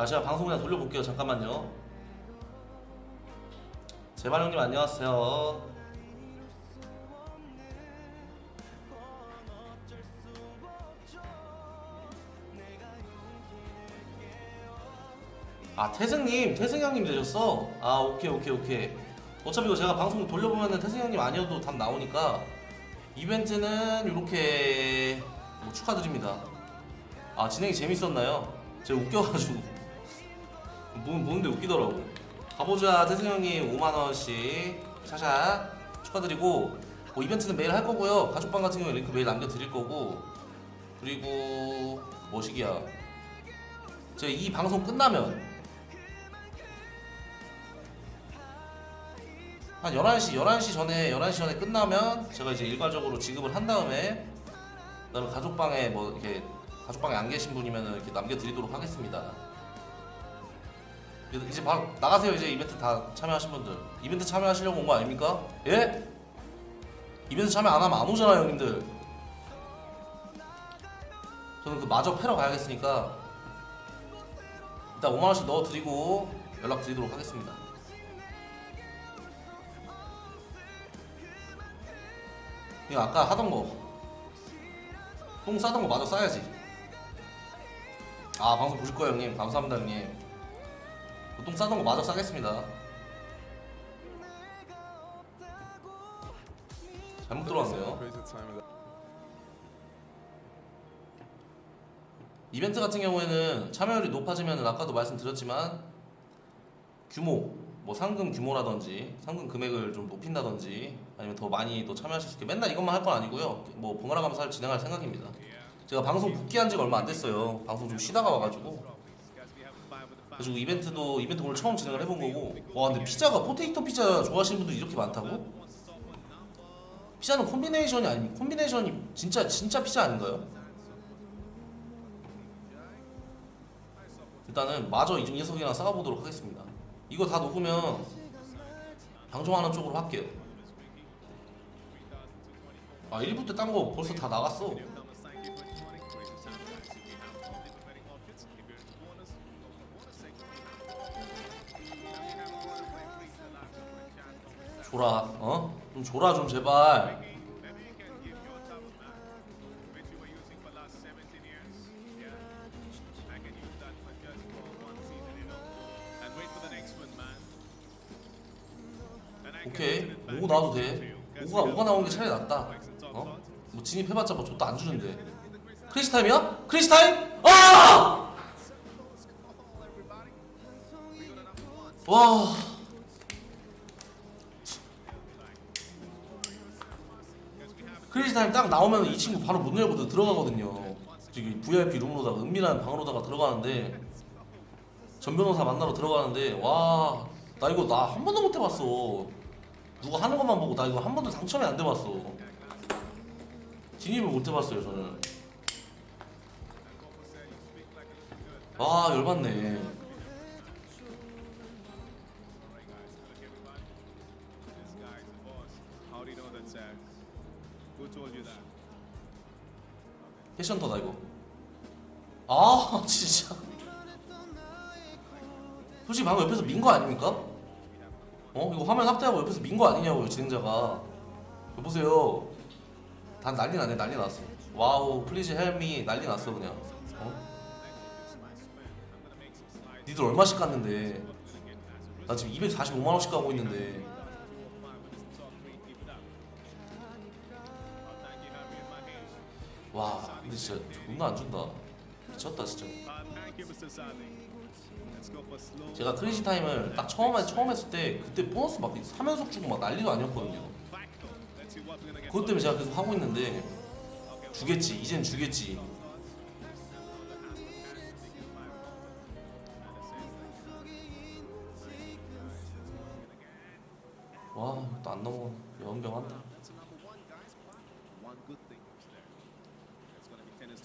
아 제가 방송 그냥 돌려볼게요. 잠깐만요. 제발 형님 안녕하세요. 아 태승님 태승 형님 되셨어? 아 오케이 오케이 오케이. 어차피 이거 제가 방송 돌려보면은 태승 형님 아니어도 답 나오니까 이벤트는 이렇게 뭐 축하드립니다. 아 진행이 재밌었나요? 제가 웃겨가지고 뭐, 보는데 웃기더라고. 가보자 태승 형님. 5만원씩. 샤샷 축하드리고. 뭐 이벤트는 매일 할 거고요. 가족방 같은 경우에 링크 매일 남겨드릴 거고. 그리고 뭐시기야. 제가 이 방송 끝나면 한 11시, 11시 전에, 11시 전에 끝나면 제가 이제 일괄적으로 지급을 한 다음에 그다음에 가족방에 뭐 이렇게 가족방에 안 계신 분이면 이렇게 남겨드리도록 하겠습니다. 이제- 바로 나가세요. 이제 이벤트 다 참여하신 분들. 이벤트 참여하시려고 온 거 아닙니까? 예? 이벤트 참여 안 하면 안 오잖아요, 형님들. 저는 그 마저 패러 가야겠으니까 일단 5만 원씩 넣어드리고 연락드리도록 하겠습니다. 이거 아까 하던 거. 똥 싸던 거 마저 싸야지. 아 방송 보실 거예요 형님. 감사합니다 형님. 그똥 싸던 거 마저 싸겠습니다. 잘못 들어왔네요. 이벤트 같은 경우에는 참여율이 높아지면 아까도 말씀드렸지만 규모, 뭐 상금 규모라든지 상금 금액을 좀 높인다든지 아니면 더 많이 또 참여하실 수 있게 맨날 이것만 할 건 아니고요. 뭐 번갈아 가면서 할- 진행할 생각입니다. 제가 방송 복귀한 지가 얼마 안 됐어요. 방송 좀 쉬다가 와가지고 그래가지고 이벤트도 이벤트 오늘 처음 진행을 해본 거고 와 근데 피자가 포테이토 피자 좋아하시는 분들 이렇게 많다고? 피자는 콤비네이션이 아닙니까? 콤비네이션이 진짜 진짜 피자 아닌가요? 일단은 마저 이 녀석이랑 싸워보도록 하겠습니다. 이거 다 녹으면 방송하는 쪽으로 할게요. 아 1부 때 딴 거 벌써 다 나갔어. 줘라, 어? 좀 줘라 좀 제발. 오케이. 오고 나와도 돼. 오가 오가 나오는 게 차라리 낫다. 어? 뭐 진입해봤자 뭐 줬다 안 주는데. 크리시 타임이야? 크리시 타임? 아! 와. 크리시 타임 딱 나오면 이 친구 바로 문 열고 들어가거든요. 지금 VIP 룸으로다가 은밀한 방으로다가 들어가는데 전 변호사 만나러 들어가는데 와 나 이거 나 한 번도 못 해봤어. 누가 하는 것만 보고 나 이거 한 번도 당첨이 안 돼봤어. 진입을 못 해봤어요 저는. 와 열받네. 패션터다 이거. 아 진짜. 솔직히 방금 옆에서 민 거 아닙니까? 어 이거 화면 확대하고 옆에서 민 거 아니냐고요 진행자가. 여보세요. 다 난리 나네 난리 났어. 와우 플리즈 헬미 난리 났어 그냥. 어? 니들 얼마씩 갔는데? 나 지금 245만 원씩 가고 있는데. 근데 진짜 존나 안 준다. 미쳤다 진짜. 제가 크리시 타임을 딱 처음 에 처음 했을 때 그때 보너스 막 3연속 주고 막 난리도 아니었거든요. 그것 때문에 제가 계속 하고 있는데 주겠지 이젠 주겠지. 와 이것도 안 넘어 연병한다.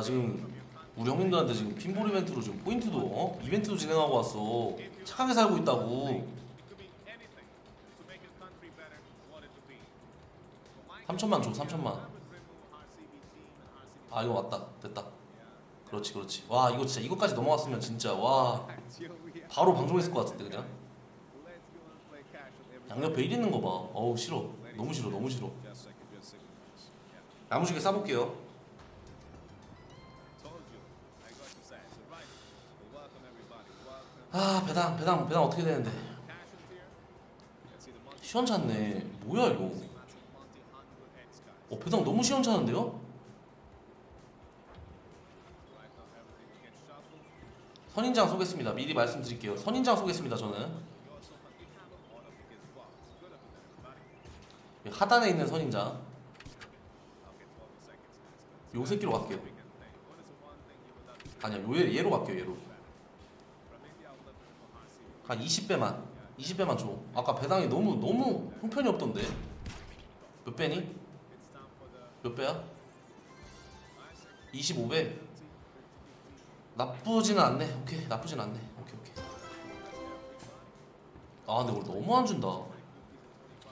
나 지금 우리 형님들한테 지금 핀볼 이벤트로 지금 포인트도 어? 이벤트도 진행하고 왔어 착하게 살고 있다고 It could be anything to make your country better, what it would be. For my 3천만 줘 country, 3천만 I would remove RCB team and RCB 아 이거 맞다 됐다 그렇지 그렇지 와 이거 진짜 이거까지 넘어갔으면 진짜 와 바로 방송했을 것 같은데 그냥 Let's go and play cash on every 양옆 베일 있는 거봐 어우 싫어 너무 싫어 너무 싫어. 야무지게 싸볼게요 아 배당 배당 배당 어떻게 되는데. 시원찮네 뭐야 이거. 어 배당 너무 시원찮은데요? 선인장 쏘겠습니다 미리 말씀드릴게요 선인장 쏘겠습니다 저는. 하단에 있는 선인장 Okay, 12 seconds guys. 요 새끼로 갈게요? 아니야 요 얘로 갈게요 얘로 한 20배만 20배만 줘 아까 배당이 너무 너무 형편이 없던데 몇 배니? 몇 배야? I say 25배 나쁘지는 않네 오케이 나쁘진 않네 오케이 오케이 아 근데 우리 너무 안 준다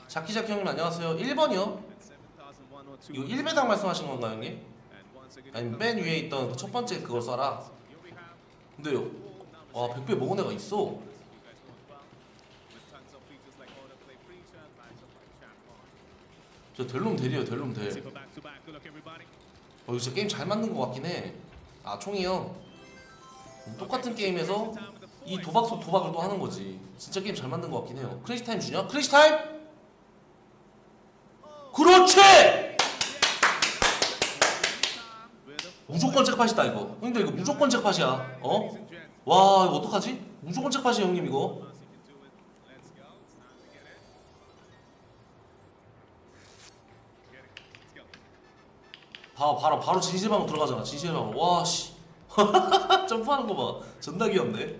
자키자키 형님 안녕하세요 1번이요? at 7,102. 이거 1배당 말씀하시는 건가요 형님? 아니 맨 위에 있던 그 첫 번째 그걸 써라 근데요 와 100배 먹은 애가 있어 저 델롬 델이에요 델롬 델. 어, 이거 진짜 게임 잘 만든 것 같긴 해 아 총이요 똑같은 게임에서 이 도박 속 도박을 또 하는 거지 진짜 게임 잘 만든 것 같긴 해요 크래시 타임 주냐? 크래시 타임? 그렇지! 무조건 잭팟이다 이거 형님들 이거 무조건 잭팟이야 어? 와 이거 어떡하지? 무조건 잭팟이야 형님 이거 Once you can do it, let's go. It's time to get in. Get it. Let's 바, 바로 바로 진실방으로 들어가잖아 진실방으로. 와씨. 점프하는 거봐. 존나 귀엽네.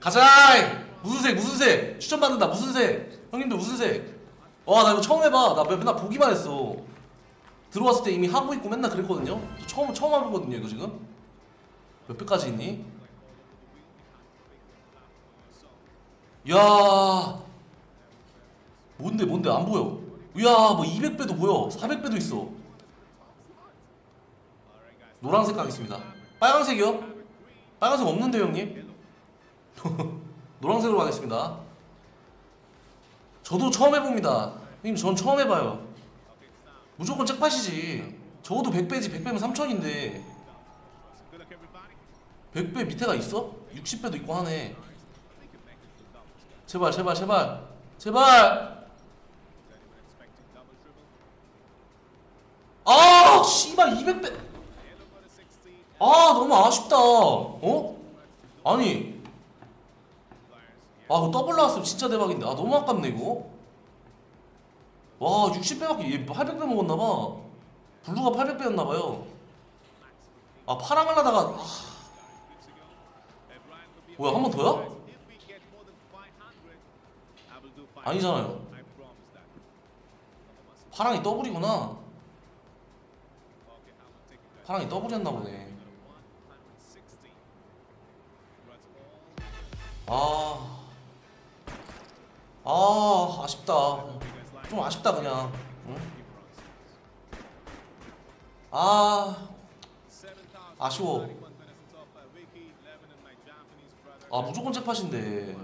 가자! 무슨 색 무슨 색? 추천 받는다 무슨 색? 형님들 무슨 색와 나 이거 처음 해봐. 나 맨날 보기만 했어. 들어왔을 때 이미 하고 있고 맨날 그랬거든요? 저 처음 처음 해보거든요 이거 지금? 몇 배까지 있니? 야! 뭔데 뭔데? 안 보여 야 뭐 200배도 보여. 400배도 있어. 노란색 가겠습니다. 빨간색이요? 빨간색 없는데 형님? 노란색으로 가겠습니다. 저도 처음 해봅니다. 형님 전 처음 해봐요. 무조건 잭팟이지. 적어도 100배지. 100배면 3000인데. Good luck everybody. 100배 밑에가 있어? 60배도 있고 하네. 제발 제발 제발. 제발 아 씨발 200배 Yellow got a 16. 아 너무 아쉽다 어? 아니. 아, 그 더블 나왔으면 진짜 대박인데. 아, 너무 아깝네, 이거. 와, 60배밖에, 얘 800배 먹었나봐. 블루가 800배였나봐요. 아, 파랑 하려다가, 아, 뭐야, 한 번 더야? If we get more than 500, I will do 500. 아니잖아요. 파랑이 더블이구나. 파랑이 더블이었나 보네. 160. That's all. 아. 아, 아쉽다. 좀 아쉽다, 그냥. 응? 아, 7,000. 아쉬워. 91 minutes in top five. Wiki, 11 and my Japanese brother. 아, 무조건 잭팟인데.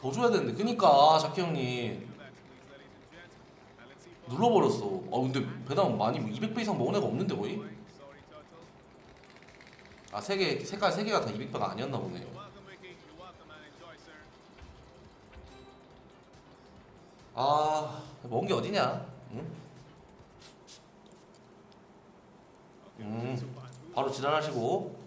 더 줘야 되는데. 그니까, 자키 형님. 눌러버렸어. 아, 근데 배당 많이, 200배 이상 먹은 애가 없는데, 거의? 아, 세 개, 색깔 세 개가 다 200배가 아니었나 보네. You're welcome, Wiki. You're welcome, man. Enjoy, sir. 아, 먹은 게 어디냐? 응? 음. 바로 지랄하시고.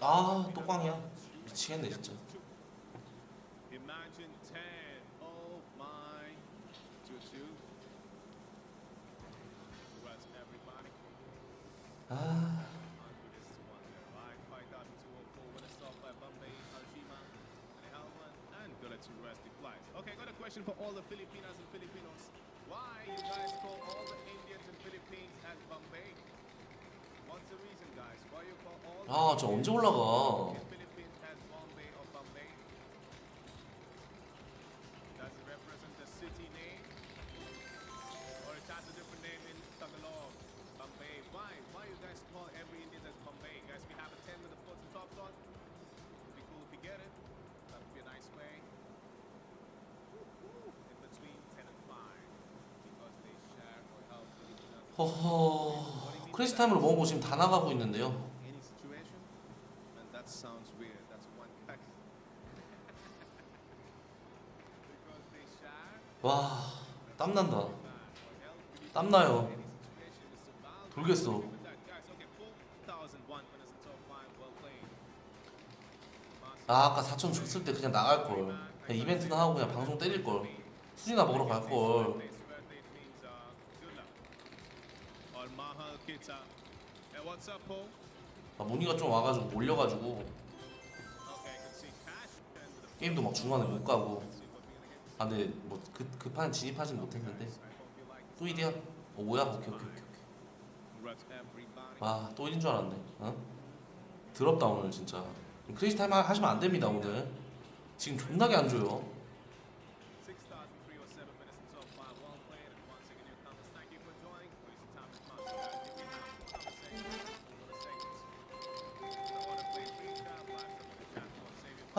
아 또 꽝이야 미치겠네 진짜 Imagine 10. Oh my. 2 2. Congrats, everybody. 아100 is to 1 there. Right, 5204. Winner stop by Bombay, Alshima, and Helman, and Gula to rest the flights. Okay, got a question for all the Filipinas and Filipinos. Why you guys call all the Indians and Philippines as Bombay? 아, 저 언제 올라가? Philippines as Bombay or Bombay? Does it represent the city name? Or it has a different name in Tagalog? Bombay. Why? Why you guys call every Indian as Bombay? Guys, we have a 10 with the fourth and top slot. It'd be cool if you get it. That would be a nice way. In between 10 and 5. Because they share or help Filipinos. 허허 크레이지 타임으로 먹은 거 지금 다 나가고 있는데요 와 땀난다 땀나요. 돌겠어 With that, guys, okay, 4,001 winners in top 5. Well played. 아 아까 4천 줬을 때 그냥 나갈걸 그냥 이벤트나 하고 그냥 방송 때릴걸 수지나 먹으러 갈걸 아, 문의가 좀 와가지고 몰려가지고 게임도 막 중간에 못 가고. 아 근데 뭐 그, 급한 진입하진 못했는데 또 1이야? 어 뭐야? 오케이 오케이 오케이. 아또 1인 줄 알았네 어? 더럽다 오늘 진짜 하- 하시면 안 됩니다 오늘 지금 존나게 안 줘요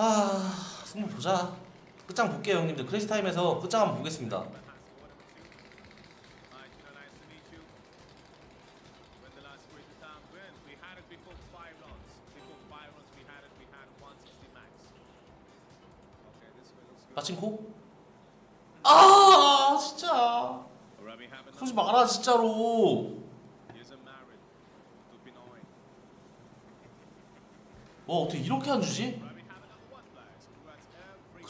아 승부 보자 끝장 볼게요 형님들 크레이지 타임에서 끝장 한번 보겠습니다 But Hansi, what about you? Hi, Tina, nice to meet you. When the last Crazy Time win, we had it before five rounds. Before five rounds, we had it. We had 160 max. Okay, this way looks good. 빠친코? 아 진짜. 그러지 마라 진짜로. 와 어떻게 이렇게 안 주지?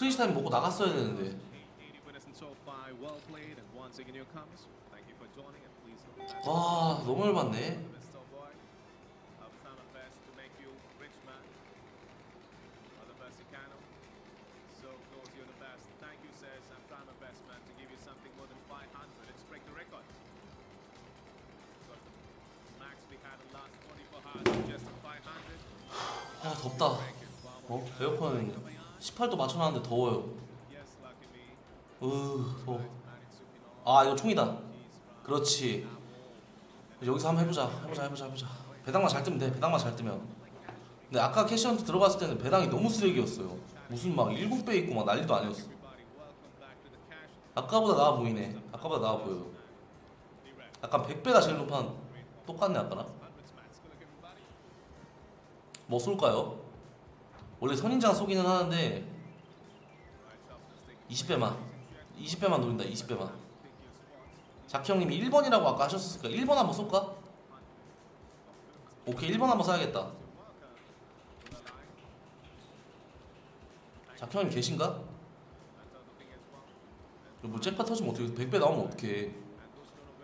타임 먹고 나갔어야 되는데 80 winners in top five. Well played. And once again, newcomers, thank you for joining. And please don't forget 와 너무 열받네 Mr. Boy, I'll try my best to make you rich man. Or the best you can. So close, you're the best. Thank you, says. I'm trying my best, man, to give you something more than 500. Let's break the record. Because the max we had in the last 24 hours was just 500. 아 덥다 어? 에어컨 18도 맞춰놨는데 더워요. 으 더워. 아 이거 총이다 그렇지. 여기서 한번 해보자 해보자 해보자 해보자 배당만 잘 뜨면 돼 배당만 잘 뜨면 근데 아까 캐시언트 들어갔을 때는 배당이 너무 쓰레기였어요 무슨 막 7배 있고 막 난리도 아니었어. 아까보다 나아 보이네 아까보다 나아 보여요. 약간 100배가 제일 높아 똑같네 아까랑. 뭐 쏠까요? 원래 선인장 쏘기는 하는데 Right, shuffle, stick. 20배만 20배만 노린다 20배만 Pick your spots. 자키 형님이 1번이라고 아까 하셨으니까 1번 한번 쏠까? 오케이 1번 한번 쏴야겠다 자키 형님 계신가? 뭐 잭팟 터지면 어떻게 100배 나오면 어떡해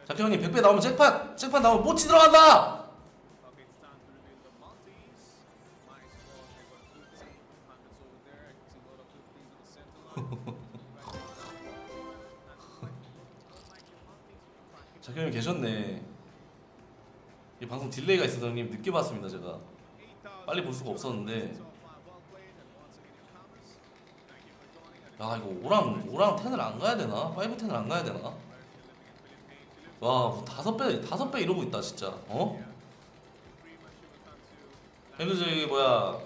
자키 형님 100배 나오면 잭팟 잭팟 나오면 뽀치 들어간다 형님 계셨네. 이 방송 딜레이가 있어서 형님 늦게 봤습니다 제가. 빨리 볼 수가 없었는데. 야 이거 오랑 오랑 텐을 안 가야 되나? 파이브 텐을 안 가야 되나? 와뭐 다섯 배 다섯 배 이러고 있다 진짜. 어? 그래서 저기 뭐야.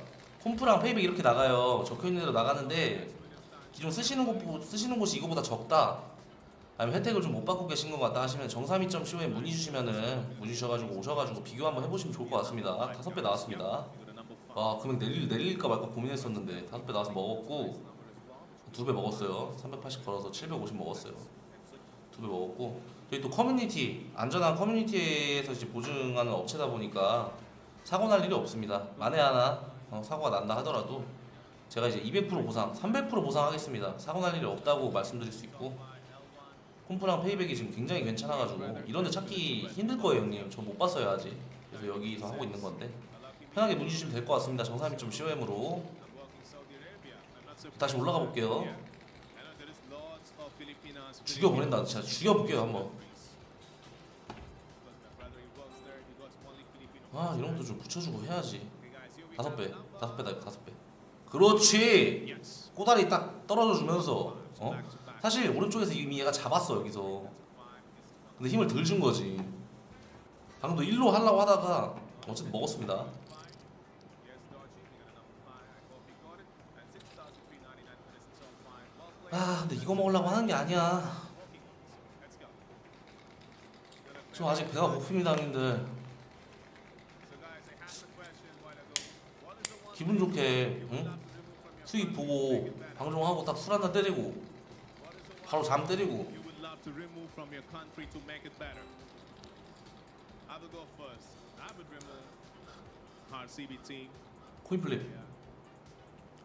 콤프랑 페이백 이렇게 나가요. 적혀 있는 대로 나가는데 기존 쓰시는 곳 쓰시는 곳이 이거보다 적다 아니면 혜택을 좀 못 받고 계신 것 같다 하시면 정삼이.co에 문의 주시면은 문의 주셔가지고 오셔가지고 비교 한번 해보시면 좋을 것 같습니다. 다섯 배 나왔습니다. 아 금액 내릴 내릴까 말까 고민했었는데 다섯 배 나와서 먹었고 두 배 먹었어요. 380 걸어서 750 먹었어요. 두 배 먹었고 저희 또 커뮤니티 안전한 커뮤니티에서 이제 보증하는 업체다 보니까 사고 날 일이 없습니다. 만에 하나 어, 사고가 난다 하더라도 제가 이제 200% 보상, 300% 보상하겠습니다. 사고 날 일이 없다고 말씀드릴 수 있고 콤프랑 페이백이 지금 굉장히 괜찮아가지고 이런 데 찾기 힘들 거예요 형님. 저 못 봤어요 아직. 그래서 여기서 하고 있는 건데 편하게 문의 주시면 될 것 같습니다. 정삼이 좀 COM으로 다시 올라가 볼게요. 죽여버린다 진짜 죽여볼게요 한번. 아 이런 것도 좀 붙여주고 해야지. 다섯 배, 다섯 배다 다섯 배. 그렇지. 꼬다리 딱 떨어져 주면서 어? 사실 오른쪽에서 이미 얘가 잡았어 여기서. 근데 힘을 덜 준 거지. 방금도 1로 하려고 하다가 어쨌든 먹었습니다. 아 근데 이거 먹으려고 하는 게 아니야. 저 아직 배가 고픕니다 형님들. 기분 좋게 응? 수익 보고 방송하고 딱 술 한잔 때리고 바로 잠 때리고. 코인 플립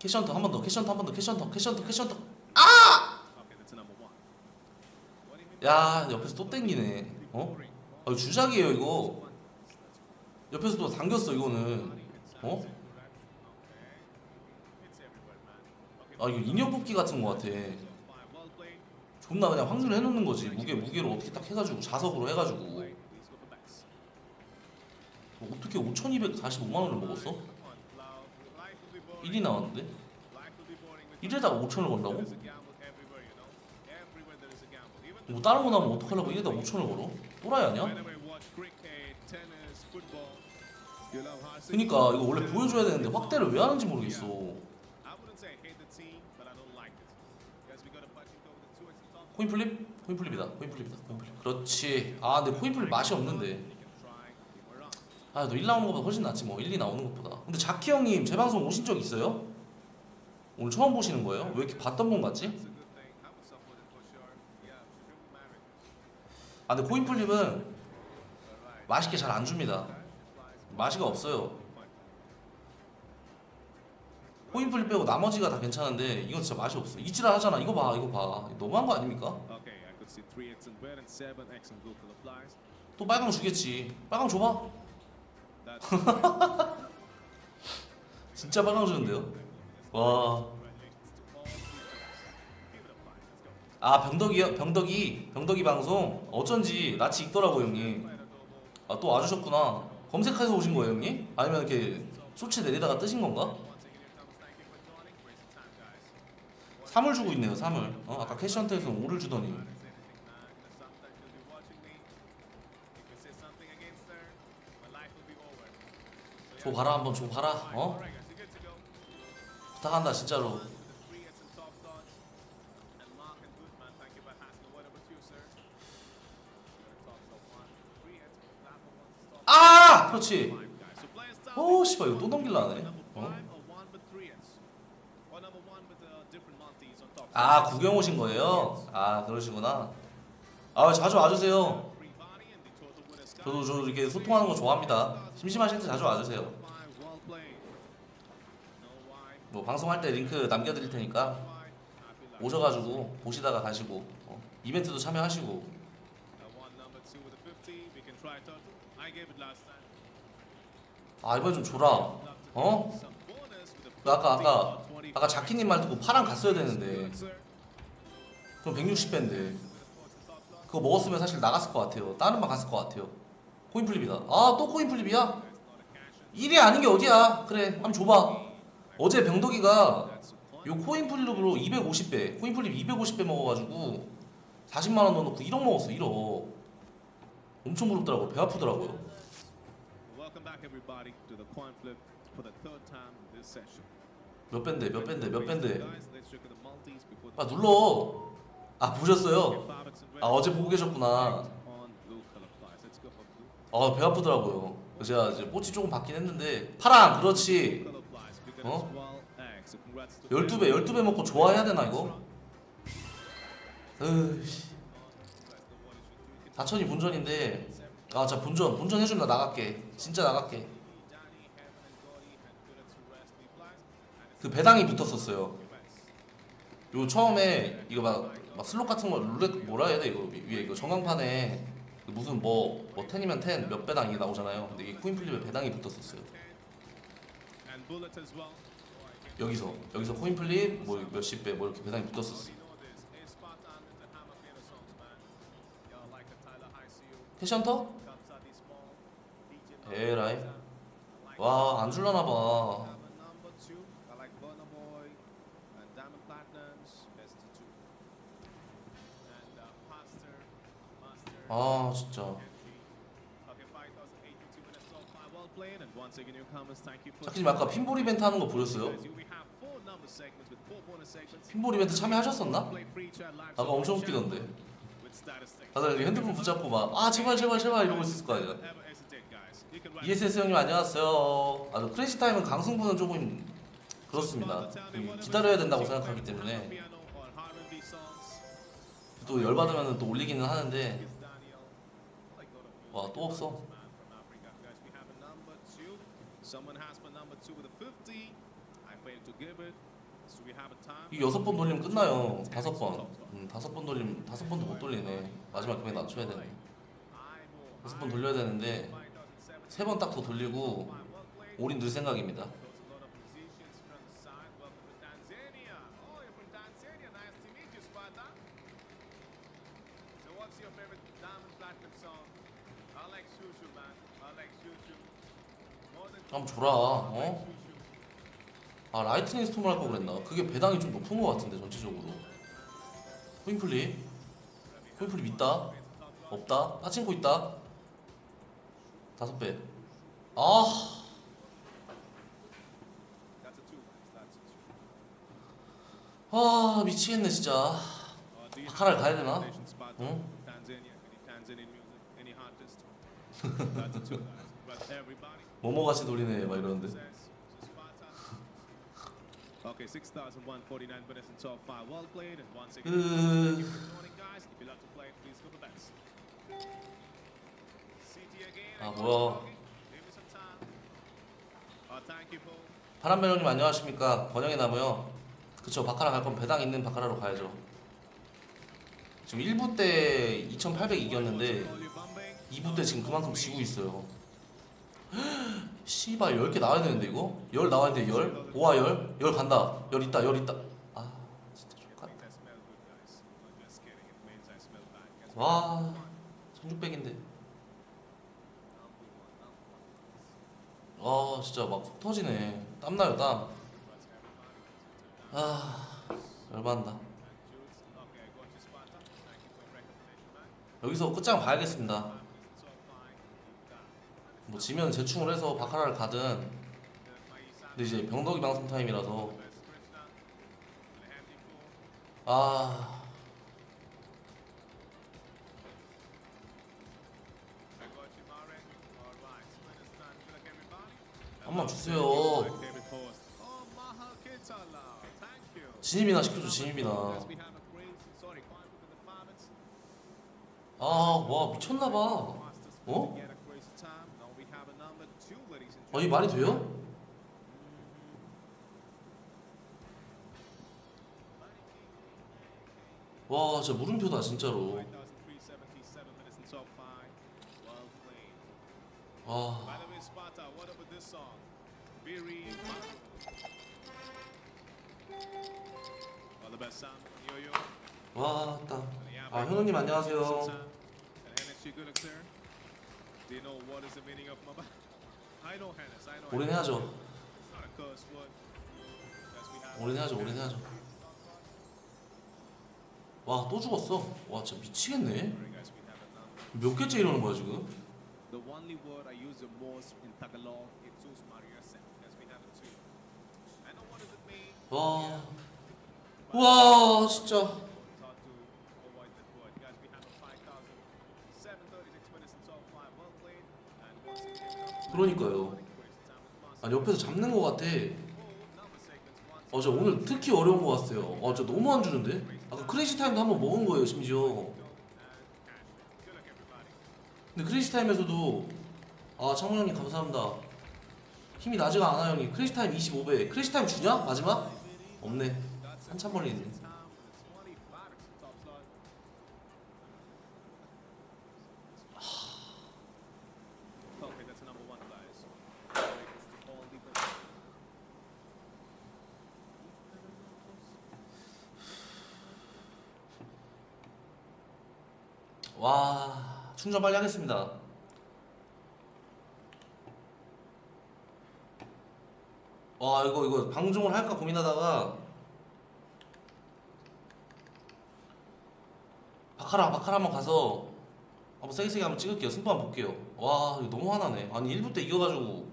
캐션터 한 번 더 캐션터 한 번 더 캐션터 캐션터 캐션터 mean? 야 옆에서 또 땡기네 어? 아 이거 주작이에요 이거 옆에서 또 당겼어 이거는 어? 아 이거 인형 뽑기 같은 거 같아. 존나 그냥 확률 해놓는 거지 무게 무게로 어떻게 딱 해가지고 자석으로 해가지고. 뭐 어떻게 5,245만 원을 먹었어? Come on, Lau. Life will be boring. 1이 나왔는데 Life will be boring with 1에다가 5천을 건다고? There is a gamble everywhere, you know. Everywhere there is a gamble. Even 뭐 다른 거 나오면 어떡하려고 1에다 5천을 걸어? 또라이 아니야? 그니까 이거 원래 보여줘야 되는데 확대를 왜 하는지 모르겠어 코인 플립? 코인 플립이다 코인 플립이다 코인 플립 그렇지 아 근데 코인 플립 맛이 없는데. 아 너 1 나오는 것보다 훨씬 낫지 뭐 1, 2 나오는 것보다 근데 자키 형님 제 방송 오신 적 있어요? 오늘 처음 보시는 거예요? 왜 이렇게 봤던 분 같지? 아 근데 코인 플립은. 맛있게 잘 안 줍니다 맛이가 없어요 코인 플립 빼고 나머지가 다 괜찮은데 이건 진짜 맛이 없어 이지랄 하잖아 이거 봐 이거 봐 너무한 거 아닙니까? Okay, I could see 3x in red and 7x in local applies. 또 빨강 주겠지 빨강 줘봐 진짜 빨강 주는데요? 와. 아 병덕이요? 병덕이 병덕이 방송 어쩐지 낯이 익더라고 형님 아 또 와주셨구나 검색해서 오신 거예요 형님? 아니면 이렇게 쇼츠 내리다가 뜨신 건가? 3을 주고 있네요 3을 어? 아까 캐시한테서는 5를 주더니 줘. 봐라 한번 줘 봐라. 어? 부탁한다 진짜로. 아! 그렇지 오 씨발 이거 또 넘길라네 아 구경 오신 거예요? 아 그러시구나 아 자주 와주세요. 저도 저 이렇게 소통하는 거 좋아합니다 심심하실 때 자주 와주세요. 뭐 방송할 때 링크 남겨드릴 테니까. 오셔가지고 보시다가 가시고 어, 이벤트도 참여하시고 I want number two with a 50. We can try total. I gave it last time. 아 이번 좀 줘라 어? 그 아까 50 아까 or 25. 아까 자키님 말 듣고 파랑 갔어야 되는데. 그럼 160배인데 With a force top loss. 그거 먹었으면 사실 나갔을 것 같아요 다른 방 갔을 것 같아요 코인 플립이다 아 또 코인 플립이야? 1이 아닌 게 어디야 그래 한번 줘봐 어제 병덕이가. 요 코인 플립으로 250배 코인 플립 250배 먹어가지고 40만원 넣어놓고 1억 먹었어 1억 엄청 부럽더라고 배 아프더라고요 Welcome back, everybody, to the coin flip for the third time this session. 몇 밴데 몇 밴데 몇 밴데 아 눌러 아 보셨어요? 아. 어제 보고 계셨구나. 아 배 아프더라고요 제가 이제 뽀치 조금 받긴 했는데 파랑 그렇지 어? as well X. So congrats to 12배 12배 먹고 좋아해야 되나 이거? 으이씨 사천이 본전인데 아 진짜 본전 본전 해준다 나갈게 진짜 나갈게 그 배당이 붙었었어요. 요 처음에 이거 막, 막 슬롯 같은 거 룰렛 뭐라 해야 돼 이거 위- 위에 이거 전광판에 그 무슨 뭐뭐 텐이면 텐몇 배당 이게 나오잖아요. 근데 이게 코인 플립에 배당이 붙었었어요. 여기서 여기서 코인 플립 뭐 몇십 배 뭐 이렇게 배당이 붙었었어. You know this. In Spartan, the hammer piano songs, man. Y'all like a Tyler High CEO. 캐션터? 에라이. 와 안 줄라나 봐. Diamond number two. I like Burna Boy and Diamond Platinums. Best of two. And uh, Pastor, Master. 아 진짜. Okay, 5,082 minutes so far. Well played. And once again, newcomers, you for. 자키님 아까 핀볼 이벤트 하는 거 보셨어요? 핀볼 이벤트 참여하셨었나? 아까 엄청 웃기던데. 다들 이렇게 핸드폰 붙잡고 막 아 제발 제발 제발 이러고 있을 거 아니야. ESS 형님 안녕하세요. 아, 저 크레이지 타임은 강승부는 조금 그렇습니다. 그 기다려야 된다고 생각하기 때문에. 또 열받으면 또 올리기는 하는데 와 또 없어. man from Africa. Guys, we have a number two. Someone has for number two with a 50. I failed to give it. So we have a time. 이 여섯 번 돌리면 끝나요. 다섯 번. 음, 다섯 번 돌리면 다섯 번도 못 돌리네. 마지막 금액 낮춰야 되네. 여섯 번 돌려야 되는데 세 번 딱 더 돌리고 올인 늘 생각입니다. 한번 줘라. 어? 아 라이트닝 스톰을 할 거 그랬나? 그게 배당이 좀 높은 거 같은데 전체적으로. 코인플립. 코인플립 있다. 없다. 파친코 있다. 다섯 배. 아. 아 미치겠네 진짜. 바카라를 가야 되나? 응? 뭐뭐 같이 돌리네 막 이러는데. Okay, 6,149 minutes in top five. Well played, and once again, 그 Good morning, guys. If you love to play, please go for bets. CT again. 아, I go 뭐야. jogging. Give me some time. Uh, thank you, Paul. 바람배로님 안녕하십니까? 번영의 나무요. 그쵸 바카라 갈 거면 배당 있는 바카라로 가야죠. 지금 1부 때 2,800 이겼는데. 2부 때 지금 그만큼 지고 있어요. 씨발 10개 나와야 되는데 이거? 10 나와야 돼 10? 5와 10? 10 간다 10 있다 10 있다 아 진짜. Guys, 와 1600인데 와 진짜 막속 터지네 땀나요 땀 아, 열받는다. 여기서 끝장 봐야겠습니다 뭐 지면 재충을 해서 바카라를 가든. 근데 이제 병덕이 방송 타임이라서. 아. 한번 주세요. Oh. 진입이나 시켜줘 진입이나. 아와 미쳤나봐 어? get a crazy time. Now we have a number two, ladies and 아 이게 말이 돼요? 와 진짜 물음표다 진짜로 5,377 minutes in top five. Well played. 아. 와따 Yeah, 아 현우님. 안녕하세요 올인. 해야죠. 올인 해야죠 올인 해야죠 와 또 죽었어 와 진짜 미치겠네. 몇 개째 이러는 거야 지금 The only word I use the most in Tagalog is Jesus Maria Sen. Yes, we have it too. I know what does it mean. 와 와, 진짜 그러니까요. 아니 옆에서 잡는 거 같아. Four number segments. Once 어, 저 오늘 특히 어려운 거 같아요. 어, 저 너무 안 주는데? 아까 크레이지 타임도 한번 먹은 거예요 심지어. 근데 크레이지 타임에서도 아 창문 형님 감사합니다. 힘이 나지가 않아 형이 크래시 타임 25배. 크래시 타임 주냐? 마지막? 없네. 한참 멀리 있네 와 충전 빨리 하겠습니다. 와 이거 이거 방종을 할까 고민하다가 바카라 바카라 한번 가서 한번 세게 세게 한번 찍을게요. 승부 한번 볼게요. 와 이거 너무 화나네. 아니 1부 때 이겨가지고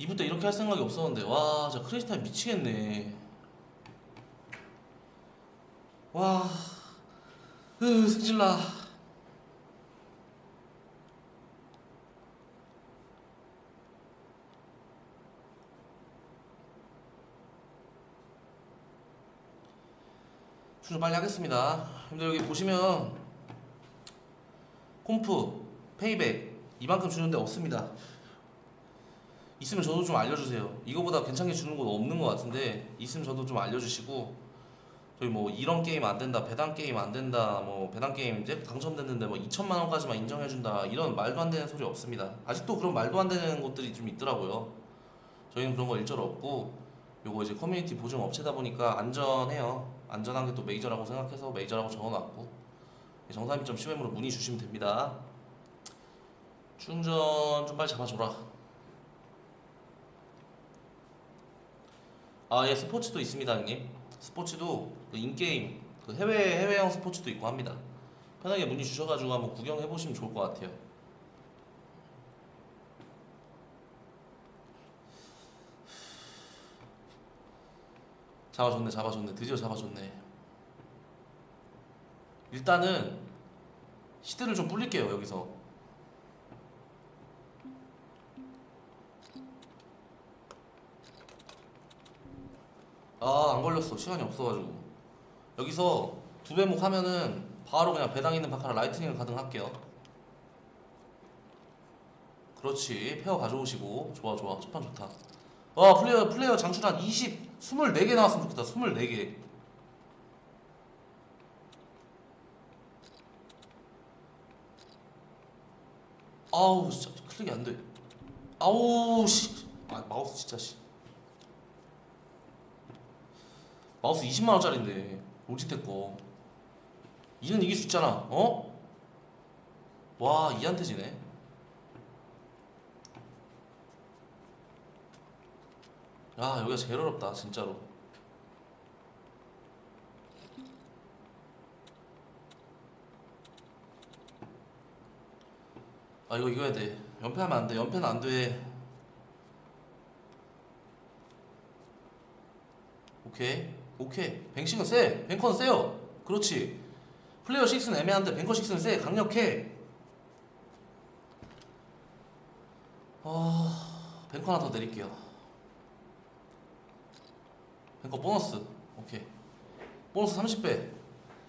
2부 때 이렇게 할 생각이 없었는데. 와 진짜 타임 미치겠네. 와 으 승질나. 충전 빨리 하겠습니다. 근데 여기 보시면 콤프 페이백 이만큼 주는 데 없습니다. 있으면 저도 좀 알려주세요. 이거보다 괜찮게 주는 곳 없는 것 같은데 있으면 저도 좀 알려주시고 저희 뭐 이런 게임 안 된다, 배당 게임 안 된다, 뭐 배당 게임 이제 당첨됐는데 뭐 2천만 원까지만 인정해준다 이런 말도 안 되는 소리 없습니다. 아직도 그런 말도 안 되는 곳들이 좀 있더라고요. 저희는 그런 거 일절 없고 요거 이제 커뮤니티 보증 업체다 보니까 안전해요. 안전한 게 또 메이저라고 생각해서 메이저라고 적어놨고 정삼이.com으로 문의 주시면 됩니다. 충전 좀 빨리 잡아줘라. 아 예 스포츠도 있습니다 형님. 스포츠도 그 인게임 그 해외 해외형 스포츠도 있고 합니다. 편하게 문의 주셔가지고 한번 구경해 보시면 좋을 것 같아요. 잡아줬네, 잡아줬네, 드디어 잡아줬네. 일단은 시드를 좀 불릴게요 여기서. 아 안 걸렸어. 시간이 없어가지고. 여기서 두 배목 하면은 바로 그냥 배당 있는 바카라 라이트닝을 가능할게요. 그렇지. 페어 가져오시고. 좋아 좋아. 첫판 좋다. 와 플레이어 플레이어 장출 한 20 24개 나왔으면 좋겠다. 24개. 아우 진짜 클릭이 안 돼. 아우 씨. 아, 마우스 진짜 씨 마우스 20만 원짜리인데 로지텍 거. 이는 이길 수 있잖아 어? 와 이한테 지네. 아 여기가 제일 어렵다 진짜로. 아 이거 이겨야 돼. 연패하면 안돼. 연패는 안돼. 오케이 오케이. 뱅싱은 세 뱅커는 세요. 그렇지. 플레이어 6는 애매한데 뱅커 6는 세 강력해. 아 뱅커 하나 더 내릴게요. 뱅커 보너스. 오케이. 보너스 30배.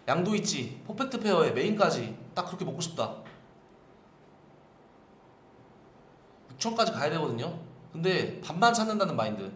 양도 있지. 퍼펙트 페어에 메인까지 딱 그렇게 먹고 싶다. 6천까지 가야 되거든요. 근데 반반 찾는다는 마인드